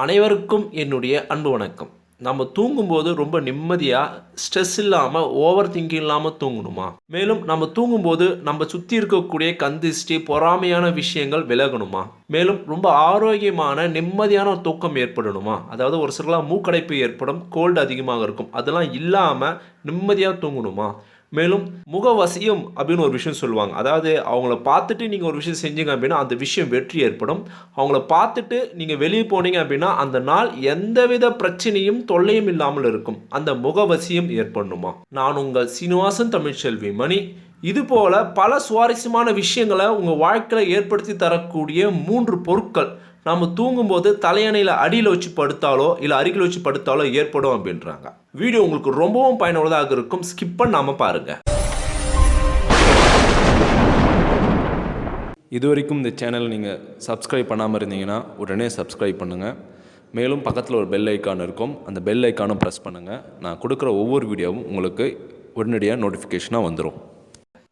அனைவருக்கும் என்னுடைய அன்பு வணக்கம். நம்ம தூங்கும்போது ரொம்ப நிம்மதியாக ஸ்ட்ரெஸ் இல்லாமல் ஓவர் திங்கிங் இல்லாமல் தூங்கணுமா? மேலும் நம்ம தூங்கும்போது நம்ம சுற்றி இருக்கக்கூடிய கந்திஷ்டி பொறாமையான விஷயங்கள் விலகணுமா? மேலும் ரொம்ப ஆரோக்கியமான நிம்மதியான தூக்கம் ஏற்படணுமா? அதாவது ஒரு சிலலாம் மூக்கடைப்பு ஏற்படும் கோல்டு அதிகமாக இருக்கும். அதெல்லாம் இல்லாமல் நிம்மதியாக தூங்கணுமா? மேலும் முகவசியம் அப்படின்னு ஒரு விஷயம் சொல்லுவாங்க. அதாவது அவங்கள பார்த்துட்டு நீங்கள் ஒரு விஷயம் செஞ்சீங்க அப்படின்னா அந்த விஷயம் வெற்றி ஏற்படும். அவங்கள பார்த்துட்டு நீங்கள் வெளியே போனீங்க அப்படின்னா அந்த நாள் எந்தவித பிரச்சனையும் தொல்லையும் இல்லாமல் இருக்கும். அந்த முகவசியம் ஏற்படணுமா? நான் உங்கள் சீனிவாசன் தமிழ்ச்செல்வி மணி. இதுபோல் பல சுவாரஸ்யமான விஷயங்களை உங்கள் வாழ்க்கையில் ஏற்படுத்தி தரக்கூடிய மூன்று பொருட்கள். நம்ம தூங்கும்போது தலையணையில் அடியில் வச்சு படுத்தாலோ இல்லை அருகில் வச்சு படுத்தாலோ ஏற்படும் அப்படின்றாங்க. வீடியோ உங்களுக்கு ரொம்பவும் பயனுள்ளதாக இருக்கும். ஸ்கிப் பண்ணாமல் பாருங்க. இது வரைக்கும் இந்த சேனலை நீங்கள் சப்ஸ்கிரைப் பண்ணாமல் இருந்தீங்கன்னா உடனே சப்ஸ்கிரைப் பண்ணுங்கள் மேலும் பக்கத்தில் ஒரு பெல் ஐக்கான் இருக்கும். அந்த பெல் ஐக்கானும் ப்ரெஸ் பண்ணுங்கள் நான் கொடுக்குற ஒவ்வொரு வீடியோவும் உங்களுக்கு உடனடியாக நோட்டிஃபிகேஷனாக வந்துடும்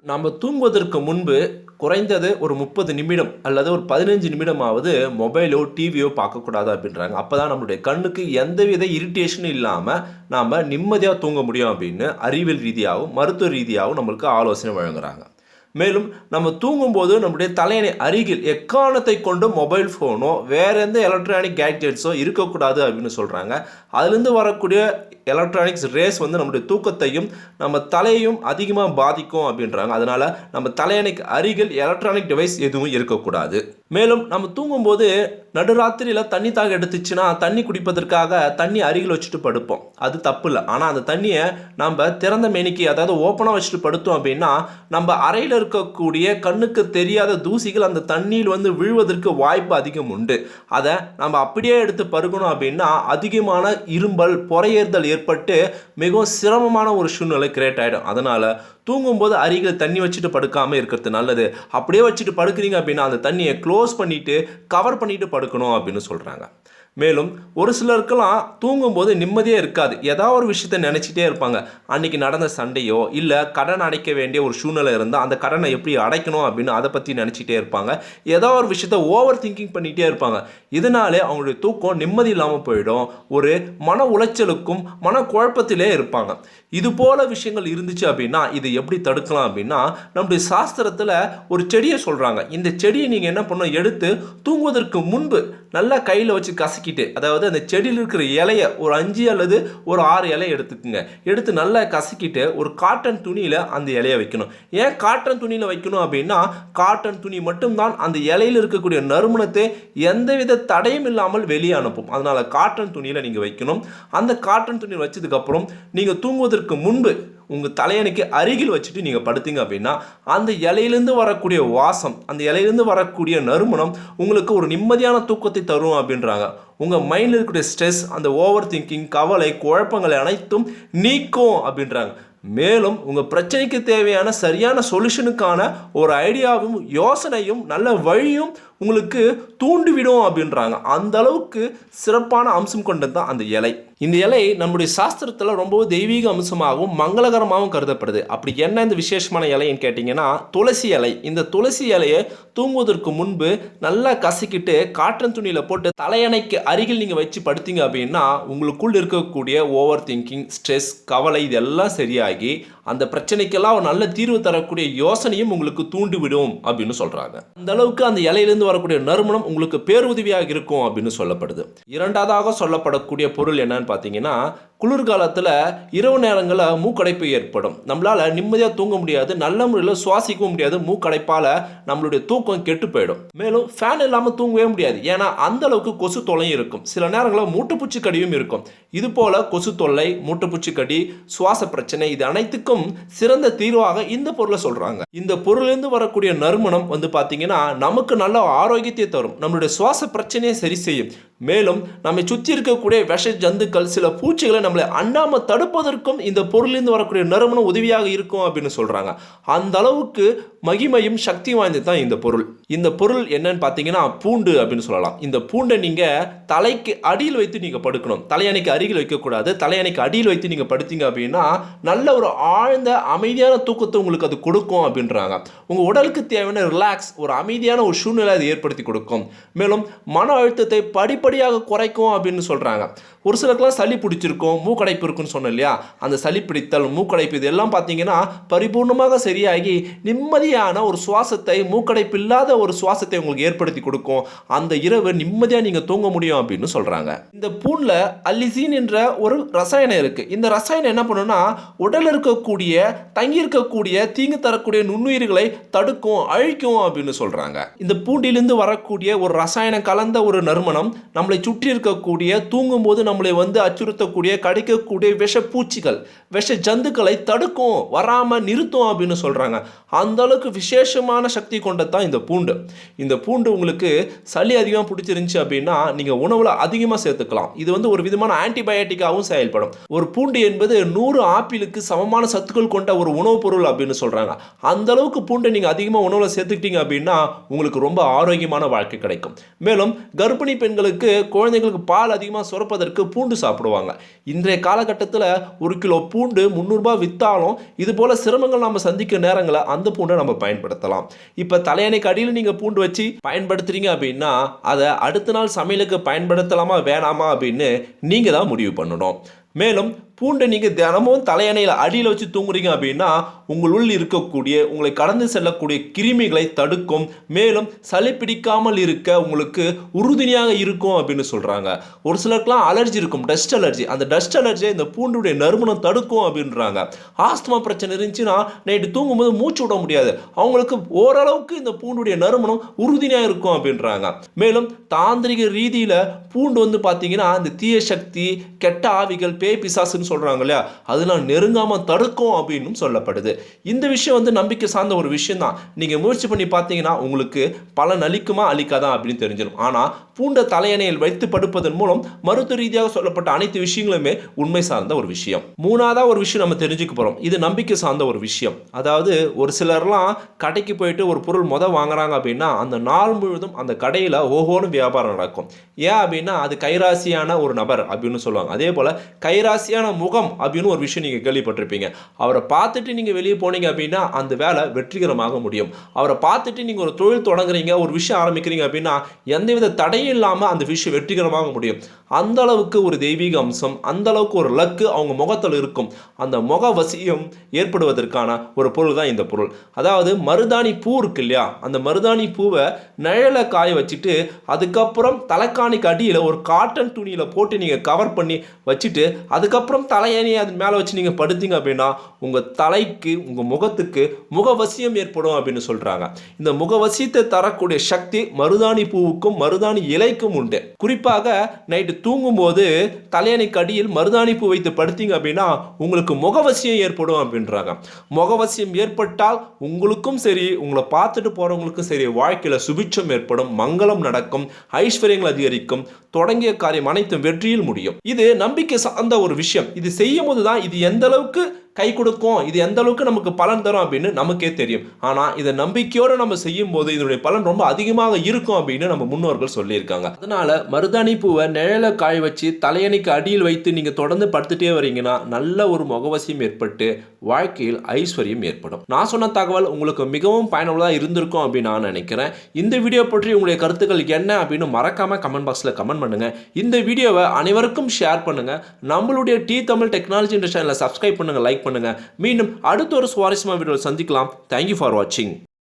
நாம் தூங்குவதற்கு முன்பு குறைந்தது ஒரு முப்பது நிமிடம் அல்லது ஒரு பதினஞ்சு நிமிடமாவது மொபைலோ டிவியோ பார்க்கக்கூடாது அப்படின்றாங்க. அப்போ தான் நம்மளுடைய கண்ணுக்கு எந்தவித இரிட்டேஷனும் இல்லாமல் நாம் நிம்மதியாக தூங்க முடியும் அப்படின்னு அறிவியல் ரீதியாகவும் மருத்துவ ரீதியாகவும் நம்மளுக்கு ஆலோசனை வழங்குறாங்க. மேலும் நம்ம தூங்கும்போது நம்முடைய தலையணை அருகில் எக்காரணத்தை கொண்டு மொபைல் ஃபோனோ வேறு எந்த எலக்ட்ரானிக் கேட்ஜெட்ஸோ இருக்கக்கூடாது அப்படின்னு சொல்கிறாங்க அதுலேருந்து வரக்கூடிய எலக்ட்ரானிக்ஸ் ரேஸ் வந்து நம்முடைய தூக்கத்தையும் நம்ம தலையையும் அதிகமாக பாதிக்கும் அப்படின்றாங்க. அதனால் நம்ம தலையணைக்கு அருகில் எலக்ட்ரானிக் டிவைஸ் எதுவும் இருக்கக்கூடாது. மேலும் நம்ம தூங்கும்போது நடுராத்திரியில் தண்ணி தாக எடுத்துச்சுன்னா தண்ணி குடிப்பதற்காக தண்ணி அருகில் வச்சுட்டு படுப்போம். அது தப்பு இல்லை. ஆனால் அந்த தண்ணியை நம்ம திறந்த மேனிக்கு அதாவது ஓப்பனாக வச்சுட்டு படுத்தோம் அப்படின்னா நம்ம அறையில் இருக்கக்கூடிய கண்ணுக்கு தெரியாத தூசிகள் அந்த தண்ணியில் வந்து விழுவதற்கு வாய்ப்பு அதிகம் உண்டு. அதை நம்ம அப்படியே எடுத்து பருகணும் அப்படின்னா அதிகமான இரும்பல் புறையேறுதல் ஏற்பட்டு மிகவும் சிரமமான ஒரு சூழ்நிலை கிரியேட் ஆகிடும் அதனால் தூங்கும்போது அருகில் தண்ணி வச்சுட்டு படுக்காமல் இருக்கிறது நல்லது. அப்படியே வச்சுட்டு படுக்கிறீங்க அப்படின்னா அந்த தண்ணியை க்ளோஸ் பண்ணிவிட்டு கவர் பண்ணிவிட்டு படுக்கணும் அப்படின்னு சொல்கிறாங்க மேலும் ஒரு சிலருக்கெல்லாம் தூங்கும்போது நிம்மதியே இருக்காது. ஏதாவது ஒரு விஷயத்த நினச்சிட்டே இருப்பாங்க. அன்னைக்கு நடந்த சண்டையோ இல்லை கடன் அடைக்க வேண்டிய ஒரு சூழ்நிலை இருந்தால் அந்த கடனை எப்படி அடைக்கணும் அப்படின்னு அதை பற்றி நினச்சிட்டே இருப்பாங்க. ஏதோ ஒரு விஷயத்த ஓவர் திங்கிங் பண்ணிகிட்டே இருப்பாங்க. இதனாலே அவங்களுடைய தூக்கம் நிம்மதி இல்லாமல் போயிடும். ஒரு மன உளைச்சலுக்கும் மன குழப்பத்திலே இருப்பாங்க. இது போல விஷயங்கள் இருந்துச்சு அப்படின்னா இது எப்படி தடுக்கலாம் அப்படின்னா நம்முடைய சாஸ்திரத்தில் ஒரு செடியை சொல்கிறாங்க இந்த செடியை நீங்கள் என்ன பண்ணணும்? எடுத்து தூங்குவதற்கு முன்பு நல்லா கையில் வச்சு கசக்கிட்டு அதாவது அந்த செடியில் இருக்கிற இலையை ஒரு அஞ்சு அல்லது ஒரு ஆறு இலையை எடுத்துக்குங்க. எடுத்து நல்லா கசக்கிட்டு ஒரு காட்டன் துணியில் அந்த இலையை வைக்கணும். ஏன் காட்டன் துணியில் வைக்கணும் அப்படின்னா காட்டன் துணி மட்டும்தான் அந்த இலையில் இருக்கக்கூடிய நறுமணத்தை எந்தவித தடையும் இல்லாமல் வெளியே அனுப்பும். அதனால் காட்டன் துணியில் நீங்கள் வைக்கணும். அந்த காட்டன் துணியில் வச்சதுக்கப்புறம் நீங்கள் தூங்குவதற்கு முன்பு உங்கள் தலையணைக்கு அருகில் வச்சுட்டு நீங்கள் படுத்தீங்க அப்படின்னா அந்த இலையிலேருந்து வரக்கூடிய வாசம் அந்த இலையிலேருந்து வரக்கூடிய நறுமணம் உங்களுக்கு ஒரு நிம்மதியான தூக்கத்தை தரும் அப்படின்றாங்க. உங்கள் மைண்டில் இருக்கக்கூடிய ஸ்ட்ரெஸ் அந்த ஓவர் திங்கிங் கவலை குழப்பங்களை அனைத்தும் நீக்கும் அப்படின்றாங்க. மேலும் உங்கள் பிரச்சனைக்கு தேவையான சரியான சொல்யூஷனுக்கான ஒரு ஐடியாவும் யோசனையும் நல்ல வழியும் உங்களுக்கு தூண்டிவிடும் அப்படின்றாங்க. அந்த அளவுக்கு சிறப்பான அம்சம் கொண்டது தான் அந்த இலை. இந்த இலை நம்முடைய சாஸ்திரத்தில் ரொம்பவும் தெய்வீக அம்சமாகவும் மங்களகரமாகவும் கருதப்படுது. அப்படி என்ன இந்த விசேஷமான இலைன்னு கேட்டிங்கன்னா துளசி இலை. இந்த துளசி இலையை தூங்குவதற்கு முன்பு நல்லா கசக்கிட்டு காட்டன் துணியில் போட்டு தலையணைக்கு அருகில் நீங்கள் வச்சு படுத்தீங்க அப்படின்னா உங்களுக்குள் இருக்கக்கூடிய ஓவர் திங்கிங் ஸ்ட்ரெஸ் கவலை இதெல்லாம் சரியாகி அந்த பிரச்சனைக்கெல்லாம் ஒரு நல்ல தீர்வு தரக்கூடிய யோசனையும் உங்களுக்கு தூண்டிவிடும் அப்படின்னு சொல்கிறாங்க அந்த அளவுக்கு அந்த இலையிலேருந்து வரக்கூடிய நறுமணம் உங்களுக்கு பேருதவியாக இருக்கும் அப்படின்னு சொல்லப்படுது. இரண்டாவதாக சொல்லப்படக்கூடிய பொருள் என்னன்னு பார்த்தீங்கன்னா குளிர்காலத்தில் இரவு நேரங்களில் மூக்கடைப்பு ஏற்படும். நம்மளால் நிம்மதியாக தூங்க முடியாது நல்ல முறையில் சுவாசிக்கவும் முடியாது மூக்கடைப்பால் நம்மளுடைய தூக்கம் கெட்டு போயிடும். மேலும் ஃபேன் இல்லாமல் தூங்கவே முடியாது. ஏன்னா அந்த அளவுக்கு கொசு தொல்லையும் இருக்கும். சில நேரங்களில் மூட்டுப்பூச்சி கடியும் இருக்கும். இது போல கொசு தொல்லை மூட்டுப்பூச்சி கடி சுவாச பிரச்சனை இது அனைத்துக்கும் சிறந்த தீர்வாக இந்த பொருளை சொல்கிறாங்க இந்த பொருளிலிருந்து வரக்கூடிய நறுமணம் வந்து பார்த்தீங்கன்னா நமக்கு நல்ல ஆரோக்கியத்தை தரும். நம்மளுடைய சுவாச பிரச்சனையை சரி செய்யும். மேலும் நம்மை சுற்றி இருக்கக்கூடிய விஷ ஜந்துக்கள் சில பூச்சிகளை நம்மளை அண்ணாமல் தடுப்பதற்கும் இந்த பொருளிலிருந்து வரக்கூடிய நறுமணம் உதவியாக இருக்கும் அப்படின்னு சொல்கிறாங்க அந்த அளவுக்கு மகிமையும் சக்தி வாய்ந்தது தான் இந்த பொருள். இந்த பொருள் என்னன்னு பார்த்தீங்கன்னா பூண்டு அப்படின்னு சொல்லலாம். இந்த பூண்டை நீங்கள் தலைக்கு அடியில் வைத்து நீங்கள் படுக்கணும். தலையணைக்கு அருகில் வைக்கக்கூடாது. தலையணைக்கு அடியில் வைத்து நீங்கள் படுத்தீங்க அப்படின்னா நல்ல ஒரு ஆழ்ந்த அமைதியான தூக்கத்தை உங்களுக்கு அது கொடுக்கும் அப்படின்றாங்க. உங்கள் உடலுக்கு தேவையான ரிலாக்ஸ் ஒரு அமைதியான ஒரு சூழ்நிலை அது ஏற்படுத்தி கொடுக்கும். மேலும் மன அழுத்தத்தை படிப்படியாக குறைக்கும் அப்படின்னு சொல்கிறாங்க ஒரு சிலருக்குலாம் சளி பிடிச்சிருக்கும். மூக்கடைப்பு இருக்குன்னு சொன்னேன் இல்லையா? அந்த சளி பிடித்தல் மூக்கடைப்பு இதெல்லாம் பார்த்தீங்கன்னா பரிபூர்ணமாக சரியாகி நிம்மதியான ஒரு சுவாசத்தை மூக்கடைப்பு இல்லாத ஒரு சுவாசத்தை உங்களுக்கு ஏற்படுத்தி கொடுக்கும். அந்த இரவு நிம்மதியாக நீங்கள் தூங்க முடியும் அப்படின்னு சொல்கிறாங்க இந்த பூனில் அல்லிசீன் என்ற ஒரு ரசாயனம் இருக்குது இந்த ரசாயனம் என்ன பண்ணுன்னா உடலில் இருக்கக்கூடிய தங்கி இருக்கக்கூடிய தீங்கு தரக்கூடிய நுண்ணுயிர்களை தடுக்கும் அழிக்கும் அப்படின்னு சொல்கிறாங்க இந்த பூண்டிலிருந்து வரக்கூடிய ஒரு ரசாயனம் கலந்த ஒரு நறுமணம் நம்மளை சுற்றி இருக்கக்கூடிய தூங்கும்போது நம்மளை வந்து அச்சுறுத்தக்கூடிய கடிக்கக்கூடிய விஷ பூச்சிகள் விஷ ஜந்துக்களை தடுக்கும் வராமல் நிறுத்தும் அப்படின்னு சொல்கிறாங்க அந்த அளவுக்கு விசேஷமான சக்தி கொண்டது தான் இந்த பூண்டு. இந்த பூண்டு உங்களுக்கு சளி அதிகமாக பிடிச்சிருந்துச்சு அப்படின்னா நீங்கள் உணவில் அதிகமாக சேர்த்துக்கலாம். இது வந்து ஒரு விதமான ஆன்டிபயோட்டிக்காகவும் செயல்படும். ஒரு பூண்டு என்பது நூறு ஆப்பிளுக்கு சமமான சத்துக்கள் கொண்ட ஒரு உணவுப் பொருள் அப்படின்னு சொல்கிறாங்க அந்த அளவுக்கு பூண்டை நீங்கள் அதிகமாக உணவில் சேர்த்துக்கிட்டீங்க அப்படின்னா உங்களுக்கு ரொம்ப ஆரோக்கியமான வாழ்க்கை கிடைக்கும். மேலும் கர்ப்பிணி பெண்களுக்கு குழந்தைங்களுக்கு பால் அதிகமாக சுரப்பதற்கு பூண்டு சாப்பிடுவாங்க. இன்றைய காலகட்டத்தில் ஒரு கிலோ பூண்டு முந்நூறுபா விற்றாலும் இது போல் சிரமங்கள் நம்ம சந்திக்க நேரங்களில் அந்த பூண்டை நம்ம பயன்படுத்தலாம். இப்போ தலையணைக்கு அடியில் நீங்கள் பூண்டு வச்சு பயன்படுத்துறீங்க அப்படின்னா அதை அடுத்த நாள் சமையலுக்கு பயன்படுத்தலாமா வேணாமா அப்படின்னு நீங்கள் தான் முடிவு பண்ணணும். மேலும் பூண்டை நீங்கள் தினமும் தலையணையில் அடியில் வச்சு தூங்குறீங்க அப்படின்னா உங்களுள் இருக்கக்கூடிய உங்களை கடந்து செல்லக்கூடிய கிருமிகளை தடுக்கும். மேலும் சளி பிடிக்காமல் இருக்க உங்களுக்கு உறுதுணையாக இருக்கும் அப்படின்னு சொல்கிறாங்க ஒரு சிலருக்குலாம் அலர்ஜி இருக்கும் டஸ்ட் அலர்ஜி அந்த டஸ்ட் அலர்ஜியை இந்த பூண்டுடைய நறுமணம் தடுக்கும் அப்படின்றாங்க. ஆஸ்துமா பிரச்சனை இருந்துச்சுன்னா நைட்டு தூங்கும்போது மூச்சு விட முடியாது. அவங்களுக்கு ஓரளவுக்கு இந்த பூண்டுடைய நறுமணம் உறுதுணையாக இருக்கும் அப்படின்றாங்க. மேலும் தாந்திரிக ரீதியில் பூண்டு வந்து பார்த்தீங்கன்னா இந்த தீய சக்தி கெட்ட ஆவிகள் பேய் பிசாசுன்னு சொல்கிறாங்க இல்லையா? அதெல்லாம் நெருங்காமல் தடுக்கும் அப்படின்னு சொல்லப்படுது. இந்த விஷயம் வந்து நம்பிக்கை சார்ந்த ஒரு விஷயம் தான் நீங்கள் முயற்சி பண்ணி பார்த்தீங்கன்னா உங்களுக்கு பலன் அளிக்குமா அளிக்காதா அப்படின்னு தெரிஞ்சிடும் ஆனால் பூண்ட தலையணையில் வைத்து படுப்பதன் மூலம் மருத்துவ ரீதியாக சொல்லப்பட்ட அனைத்து விஷயங்களுமே உண்மை சார்ந்த ஒரு விஷயம். மூணாவதாக ஒரு விஷயம் நம்ம தெரிஞ்சுக்க போகிறோம் இது நம்பிக்கை சார்ந்த ஒரு விஷயம். அதாவது ஒரு சிலர்லாம் கடைக்கு போயிட்டு ஒரு பொருள் மொதல் வாங்குறாங்க அப்படின்னா அந்த நாள் முழுவதும் அந்த கடையில் ஓஹோன்னு வியாபாரம் நடக்கும். ஏன் அப்படின்னா அது கைராசியான ஒரு நபர் அப்படின்னு சொல்லுவாங்க. அதே போல் கைராசியான முகம் அப்படின்னு ஒரு விஷயம் நீங்கள் கேள்விப்பட்டிருப்பீங்க. அவரை பார்த்துட்டு நீங்கள் வெளியே போனீங்க அப்படின்னா அந்த வேலை வெற்றிகரமாக முடியும். அவரை பார்த்துட்டு நீங்கள் ஒரு தொழில் தொடங்குறீங்க ஒரு விஷயம் ஆரம்பிக்கிறீங்க அப்படின்னா எந்தவித தடையும் இல்லாமல் அந்த விஷயம் வெற்றிகரமாக முடியும். அந்த அளவுக்கு ஒரு தெய்வீக அம்சம் அந்த அளவுக்கு ஒரு லக்கு அவங்க முகத்தில் இருக்கும். அந்த முக வசியம் ஏற்படுவதற்கான ஒரு பொருள் தான் இந்த பொருள். அதாவது மருதாணி பூ இருக்கு இல்லையா? அந்த மருதாணி பூவை நிழலை காய வச்சுட்டு அதுக்கப்புறம் தலைக்காணிக்கு அடியில் ஒரு காட்டன் துணியில் போட்டு நீங்கள் கவர் பண்ணி வச்சுட்டு அதுக்கப்புறம் தலையணியை அது மேலே வச்சு நீங்கள் படுத்தீங்க அப்படின்னா உங்கள் தலைக்கு உங்கள் முகத்துக்கு முகவசியம் ஏற்படும் அப்படின்னு சொல்கிறாங்க இந்த முகவசியத்தை தரக்கூடிய சக்தி மருதாணி பூவுக்கும் மருதாணி இலைக்கும் உண்டு. குறிப்பாக நைட்டு தூங்கும்போது தலையணைக்கு அடியில் மருதாணி பூ வைத்து படுத்தீங்க அப்படின்னா உங்களுக்கு முகவசியம் ஏற்படும் அப்படின்றாங்க. முகவசியம் ஏற்பட்டால் உங்களுக்கும் சரி உங்களை பார்த்துட்டு போகிறவங்களுக்கும் சரி வாழ்க்கையில் சுபிட்சம் ஏற்படும் மங்களம் நடக்கும் ஐஸ்வர்யங்கள் அதிகரிக்கும் தொடங்கிய காரியம் அனைத்தும் வெற்றியில் முடியும். இது நம்பிக்கை சார்ந்த ஒரு விஷயம். இது செய்யும் போது தான் இது எந்த அளவுக்கு கை கொடுக்கும். இது எந்த அளவுக்கு நமக்கு பலன் தரும் அப்படின்னு நமக்கே தெரியும். ஆனால் இதை நம்பிக்கையோடு நம்ம செய்யும் போது இதனுடைய பலன் ரொம்ப அதிகமாக இருக்கும் அப்படின்னு நம்ம முன்னோர்கள் சொல்லியிருக்காங்க. அதனால மருதாணி பூவை நிழல காய வச்சு தலையணைக்கு அடியில் வைத்து நீங்கள் தொடர்ந்து படுத்துட்டே வரீங்கன்னா நல்ல ஒரு முகவசியம் ஏற்பட்டு வாழ்க்கையில் ஐஸ்வர்யம் ஏற்படும். நான் சொன்ன தகவல் உங்களுக்கு மிகவும் பயனுள்ளதாக இருந்திருக்கும் அப்படின்னு நான் நினைக்கிறேன். இந்த வீடியோ பற்றி உங்களுடைய கருத்துக்கள் என்ன அப்படின்னு மறக்காம கமெண்ட் பாக்ஸில் கமெண்ட் பண்ணுங்க. இந்த வீடியோவை அனைவருக்கும் ஷேர் பண்ணுங்க. நம்மளுடைய டி தமிழ் டெக்னாலஜி சேனலை சப்ஸ்கிரைப் பண்ணுங்க லைக் பண்ணுங்கள் மீண்டும் அடுத்த ஒரு சுவாரஸ்யமான வீடியோவில் சந்திக்கலாம். தேங்க்யூ ஃபார் வாட்சிங்